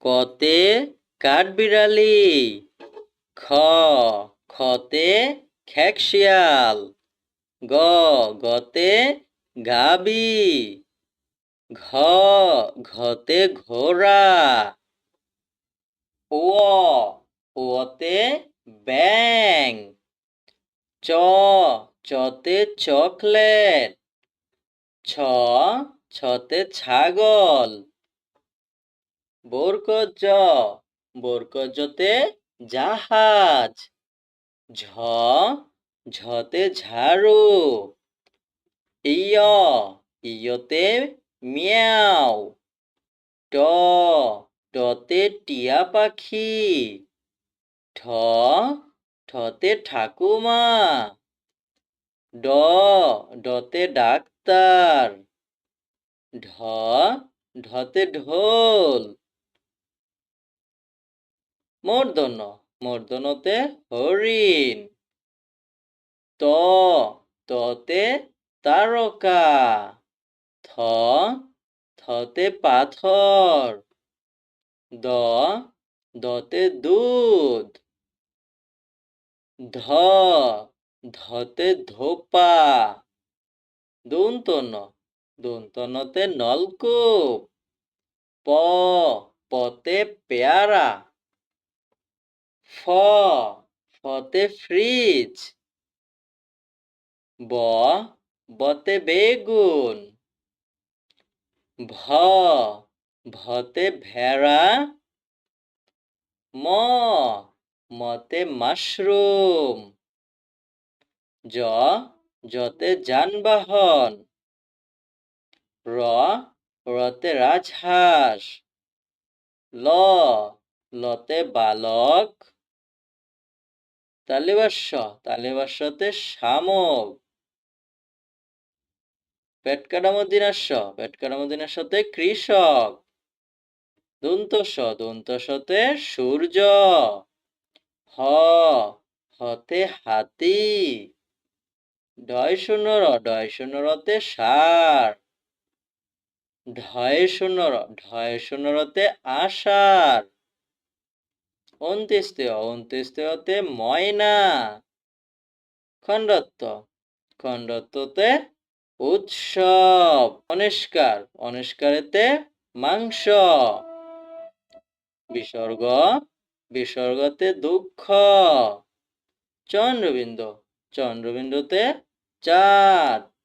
কতে কাঠবিড়ালি। খ, খতে খেকশিয়াল। গ, গতে গাবি। ঘ, ঘতে ঘোড়া। ও, ওতে ব্যাং চ, চতে চকলেট। ছ, ছতে ছাগল। বরকজ, বরকজতে জাহাজ, ঝ, ঝতে ঝাড়ু, ইয়, ইয়তে মিয়াও, ট, টতে টিয়া পাখি, ঠ, ঠতে ঠাকুমা, ড, ডতে ডাক্তার, ঢ, ঢতে ঢোল। মূর্ধন্য মূর্ধন্যতে হরিণ। ত, ততে তারকা। থ, থতে পাথর। দ, দতে দুধ। ধ, ধতে ধোপা। দন্তন্য দন্তন্যতে নলকূপ। প, পতে পেয়ারা। ফতে ফ্রিজ। ব, বতে বেগুন। ভ, ভতে ভেড়া। ম, মতে মাশরুম। জ, যতে যানবাহন। র, রতে রাজহাঁস। ল, লতে বালক। তালিবাস্য তালিবাস্যতে শামুক পেটকাটামদিনাস্য পেটকাটামদিনাস্যতে কৃষক। দন্তস দন্তসতে সূর্য। হ, হতে হাতি। ডয় শূন্য র, ডয় শূন্য রতে সার ঢয় শূন্য ঢয় শূন্য রতে আষাঢ়। অন্ত্যেস্তে অন্ত্যেস্তেতে ময়না। খণ্ডত্ব, খণ্ডত্বতে উৎসব, অনিষ্কার, অনিষ্কারেতে মাংস। বিসর্গ, বিসর্গতে দুঃখ। চন্দ্রবিন্দু, চন্দ্রবিন্দুতে চাঁদ।